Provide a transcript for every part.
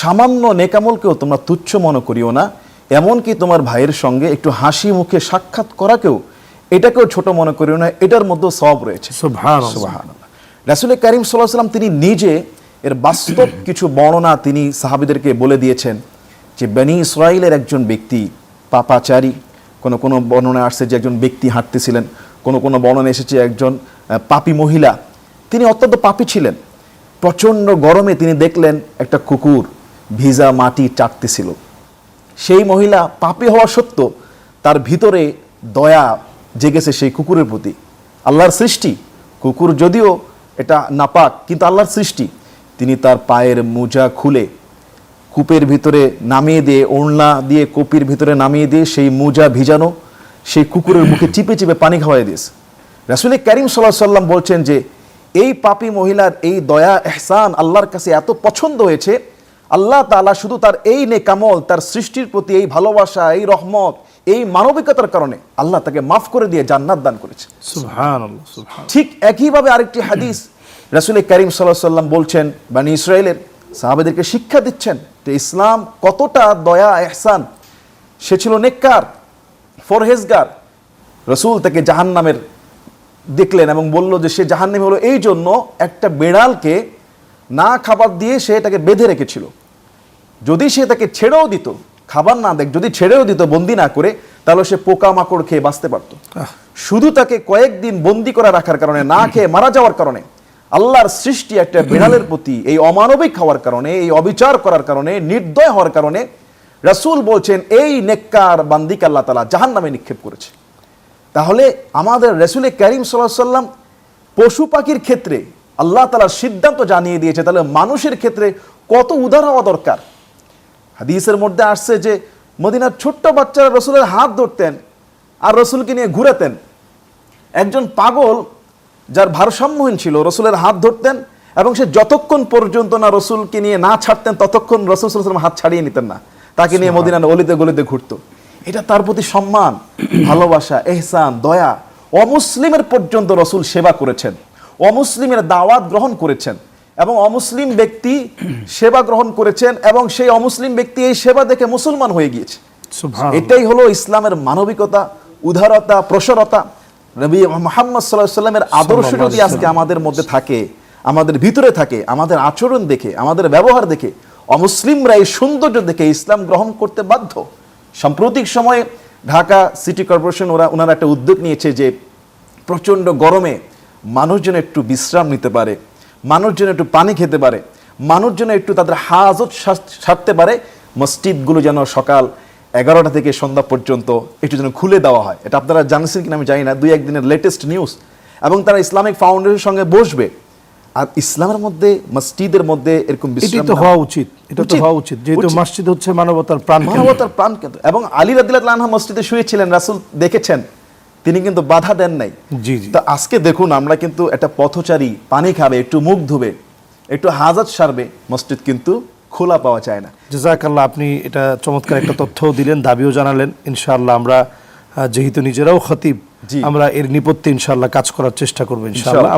সামান্য নেকামলকেও তোমরা তুচ্ছ মনে করিও না এমনকি তোমার ভাইয়ের সঙ্গে একটু হাসি মুখে সাক্ষাৎ করাকেও এটাকেও ছোট মনে করিও না এটার মধ্যে সব রয়েছে। রাসূল করিম সাল্লাম তিনি নিজে এর বাস্তব কিছু বর্ণনা তিনি সাহাবীদেরকে বলে দিয়েছেন যে বেনি ইসরাইলের একজন ব্যক্তি পাপাচারী কোনো কোনো বর্ণনা আসছে যে একজন ব্যক্তি হাঁটতেছিলেন কোনো কোনো বর্ণনা এসেছে একজন পাপী মহিলা। তিনি অত্যন্ত পাপী ছিলেন। প্রচণ্ড গরমে তিনি দেখলেন একটা কুকুর ভিজা মাটি চাটতেছিল সেই মহিলা পাপী হওয়া সত্ত্বেও তার ভিতরে দয়া জেগেছে সেই কুকুরের প্রতি। আল্লাহর সৃষ্টি, কুকুর যদিও এটা নাপাক, কিন্তু আল্লাহর সৃষ্টি, তিনি তার পায়ের মোজা খুলে কূপের ভিতরে নামিয়ে দিয়ে, ওড়না দিয়ে, কূপের ভিতরে নামিয়ে দিয়ে সেই মোজা ভিজানো, সেই কুকুরের মুখে চিপে চিপে পানি খাওয়াই দিয়েছে। রাসুল করিম সাল্লাহ সাল্লাম বলছেন যে, এই পাপী মহিলার এই দয়া, এহসান আল্লাহর কাছে এত পছন্দ হয়েছে আল্লাহ তাআলা শুধু তার এই নেকামল তার সৃষ্টির প্রতি এই ভালোবাসা এই রহমত এই মানবিকতার কারণে আল্লাহ তাকে মাফ করে দিয়ে জান্নাত দান করেছে। ঠিক একইভাবে আরেকটি হাদিস রাসুল করিম সাল্লাহ সাল্লাম বলছেন বানি ইসরায়েলের সাহাবেদেরকে শিক্ষা দিচ্ছেন যে ইসলাম কতটা দয়া এহসান। সে ছিল নেককার ফরহেজগার। রসুল তাকে জাহান্নামের দেখলেন এবং বলল যে সে জাহান্নামে হলো এই জন্য একটা বেড়ালকে না খাবার দিয়ে সে এটাকে বেঁধে রেখেছিল। যদি সে তাকে ছেড়েও দিত খাবার না দেখ যদি ছেড়েও দিত বন্দি না করে তাহলে সে পোকামাকড় খেয়ে বাঁচতে পারতো। শুধু তাকে কয়েকদিন বন্দি করে রাখার কারণে না খেয়ে মারা যাওয়ার কারণে আল্লাহর সৃষ্টি একটা বিড়ালের প্রতি এই অমানবিক হওয়ার কারণে এই অবিচার করার কারণে নির্দয় হওয়ার কারণে রাসূল বলছেন এই নেককার বান্দিকে আল্লাহ তালা জাহান নামে নিক্ষেপ করেছে। তাহলে আমাদের রসুল করিম সাল্লাহ সাল্লাম পশু পাখির ক্ষেত্রে আল্লাহ তালার সিদ্ধান্ত জানিয়ে দিয়েছে তাহলে মানুষের ক্ষেত্রে কত উদার হওয়া দরকার? হাদিসের মধ্যে আসছে যে মদিনার ছোট্ট বাচ্চারা রসুলের হাত ধরতেন আর রসুলকে নিয়ে ঘুরাতেন। একজন পাগল যার ভারসাম্যহীন ছিল রসুলের হাত ধরতেন এবং সে যতক্ষণ পর্যন্ত না রসুলকে নিয়ে না ছাড়তেন ততক্ষণ রসুল সাল্লাল্লাহু হাত ছাড়িয়ে নিতেন না। তাকে নিয়ে মদিনার অলিতে গলিতে ঘুরতো। এটা তার প্রতি সম্মান ভালোবাসা এহসান দয়া। অমুসলিমের পর্যন্ত রসুল সেবা করেছেন। অমুসলিমের দাওয়াত গ্রহণ করেছেন। এবং অমুসলিম ব্যক্তি সেবা গ্রহণ করেছেন এবং সেই অমুসলিম ব্যক্তি এই সেবা দেখে মুসলমান হয়ে গিয়েছে। এটাই হলো ইসলামের মানবিকতা উদারতা প্রসরতা। নবী মোহাম্মদ সাল্লাহ সাল্লামের আদর্শ যদি আজকে আমাদের মধ্যে থাকে আমাদের ভিতরে থাকে আমাদের আচরণ দেখে আমাদের ব্যবহার দেখে অমুসলিমরা এই সৌন্দর্য দেখে ইসলাম গ্রহণ করতে বাধ্য। সাম্প্রতিক সময়ে ঢাকা সিটি কর্পোরেশন ওরা ওনারা একটা উদ্যোগ নিয়েছে যে প্রচণ্ড গরমে মানুষজন একটু বিশ্রাম নিতে পারে। মানুষ যেন একটু পানি খেতে পারে মানুষ যেন একটু তাদের হাজত সারতে পারে মসজিদগুলো যেন সকাল এগারোটা থেকে সন্ধ্যা পর্যন্ত একটু যেন খুলে দেওয়া হয়। এটা আপনারা জানছেন কিনা আমি জানি না দুই একদিনের লেটেস্ট নিউজ এবং তারা ইসলামিক ফাউন্ডেশনের সঙ্গে বসবে। আর ইসলামের মধ্যে মসজিদের মধ্যে এরকম তো হওয়া উচিত। এটা তো হওয়া উচিত। যেহেতু মসজিদ হচ্ছে মানবতার প্রাণ মানবতার প্রাণ কেন্দ্র এবং আলী রাদিল্লাহ মসজিদে শুয়েছিলেন রাসুল দেখেছেন। তিনি কিন্তু বাধা দেন নাই। জি জি। তো আজকে দেখুন আমরা কিন্তু একটা পথচারী পানি খাবে একটু মুখ ধুবে একটু হাজাত সারবে মসজিদ কিন্তু খোলা পাওয়া যায় না। জাজাকাল্লাহ আপনি এটা চমৎকার একটা তথ্যও দিলেন দাবিও জানালেন। ইনশাআল্লাহ আমরা যেহেতু নিজেরাও খতিব। আমরা এর নিপত্তে ইনশাআল্লাহ কাজ করার চেষ্টা করব ইনশাআল্লাহ।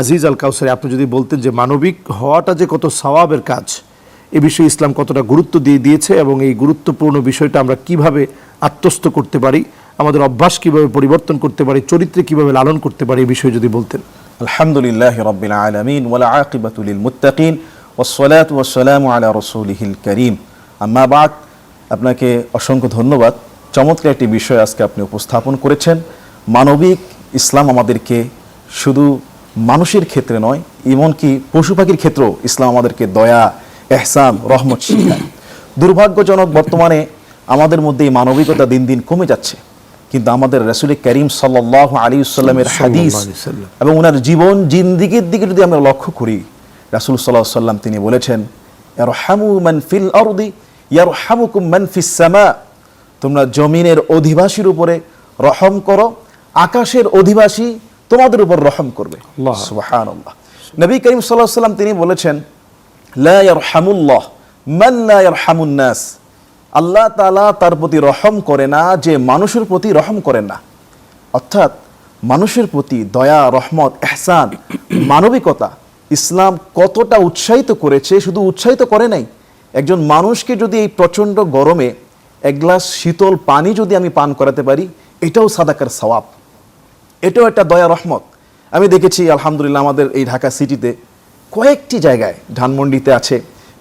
আজিজ আল কাউসারি আপনি যদি বলতেন যে মানবিক হওয়াটা যে কত সওয়াবের কাজ এ বিষয়ে ইসলাম কতটা গুরুত্ব দিয়ে দিয়েছে এবং এই গুরুত্বপূর্ণ বিষয়টা আমরা কীভাবে আত্মস্থ করতে পারি আমাদের অভ্যাস কীভাবে পরিবর্তন করতে পারি, চরিত্রে কীভাবে লালন করতে পারি, এই বিষয়ে যদি বলতেন। আলহামদুলিল্লাহ রবিল আলমিন ওয়ালা আকিবাতুলিল মুত্তাকিন ওসলাত ওয়াসালাম আলা রসুলিহিল করিম। আম্মা বাদ, আপনাকে অসংখ্য ধন্যবাদ। চমৎকার একটি বিষয় আজকে আপনি উপস্থাপন করেছেন। মানবিক ইসলাম আমাদেরকে শুধু মানুষের ক্ষেত্রে নয়, এমনকি পশু পাখির ক্ষেত্রেও ইসলাম আমাদেরকে দয়া, এহসান, রহমত শিখায়। দুর্ভাগ্যজনক বর্তমানে আমাদের মধ্যে এই মানবিকতা দিন দিন কমে যাচ্ছে। কিন্তু আমাদের রসুল করিম সাল্লাহ আলী সাল্লামের হাদিস। এবং ওনার জীবন জিন্দিগির দিকে যদি আমরা লক্ষ্য করি রাসুল সাল্লাহ সাল্লাম তিনি বলেছেন ইয়ারহামু মান ফিল আরদি ইয়ারহামুকুম মান ফিস সামা। তোমরা জমিনের অধিবাসীর উপরে রহম করো আকাশের অধিবাসী তোমাদের উপর রহম করবে। সুবহানাল্লাহ। নবী করিম আলাইহি সাল্লাম তিনি বলেছেন লা ইয়ারহামুল্লাহ মান লা ইয়ারহামুন নাস আল্লাহ তালা তার প্রতি রহম করে না, যে মানুষের প্রতি রহম করেন না। অর্থাৎ মানুষের প্রতি দয়া, রহমত, এহসান, মানবিকতা ইসলাম কতটা উৎসাহিত করেছে শুধু উৎসাহিত করে নাই। একজন মানুষকে যদি এই প্রচণ্ড গরমে এক গ্লাস শীতল পানি যদি আমি পান করাতে পারি, এটাও সাদাকার সওয়াব। এটাও একটা দয়া, রহমত। আমি দেখেছি, আলহামদুলিল্লাহ, আমাদের এই ঢাকা সিটিতে কয়েকটি জায়গায়, ধানমন্ডিতে আছে,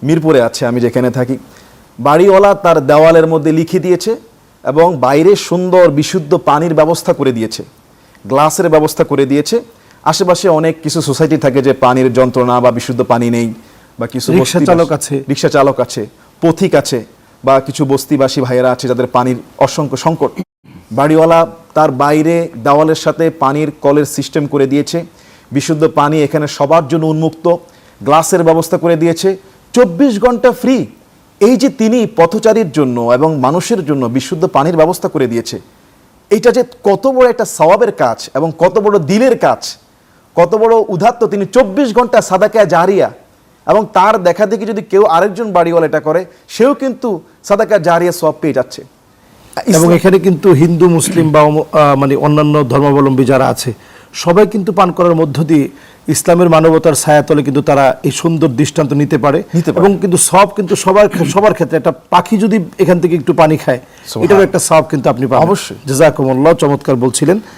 মিরপুরে আছে, আমি যেখানে থাকি। বাড়িওয়ালা তার দেওয়ালের মধ্যে লিখে দিয়েছে এবং বাইরে সুন্দর বিশুদ্ধ পানির ব্যবস্থা করে দিয়েছে গ্লাসের ব্যবস্থা করে দিয়েছে। আশেপাশে অনেক কিছু সোসাইটি থাকে যে পানির যন্ত্রণা বা বিশুদ্ধ পানি নেই বা কিছু রিক্সা চালক আছে। রিক্সা চালক আছে পথিক আছে বা কিছু বস্তিবাসী ভাইয়েরা আছে যাদের পানির অসংখ্য সংকট। বাড়িওয়ালা তার বাইরে দেওয়ালের সাথে পানির কলের সিস্টেম করে দিয়েছে। বিশুদ্ধ পানি এখানে সবার জন্য উন্মুক্ত গ্লাসের ব্যবস্থা করে দিয়েছে। চব্বিশ ঘণ্টা ফ্রি এই যে তিনি পথচারীর জন্য এবং মানুষের জন্য বিশুদ্ধ পানির ব্যবস্থা করে দিয়েছে এইটা যে কত বড় একটা সওয়াবের কাজ এবং কত বড় দিলের কাজ কত বড় উদাত্ত তিনি চব্বিশ ঘণ্টা সাদাকা জারিয়া এবং তার দেখা দেখি যদি কেউ আরেকজন বাড়িওয়ালা এটা করে সেও কিন্তু সাদাকা জারিয়া সব পেয়ে যাচ্ছে। এবং এখানে কিন্তু হিন্দু মুসলিম বা মানে অন্যান্য ধর্মাবলম্বী যারা আছে সবাই কিন্তু পান করার মধ্য দিয়ে ইসলামের মানবতার ছায়াতলে কিন্তু তারা এই সুন্দর দৃষ্টান্ত নিতে পারে। এবং কিন্তু সব কিন্তু সবার সবার ক্ষেত্রে একটা পাখি যদি এখান থেকে একটু পানি খায় এটাও এটারও একটা সব কিন্তু আপনি অবশ্যই। জাজাকুমল্লাহ চমৎকার বলছিলেন।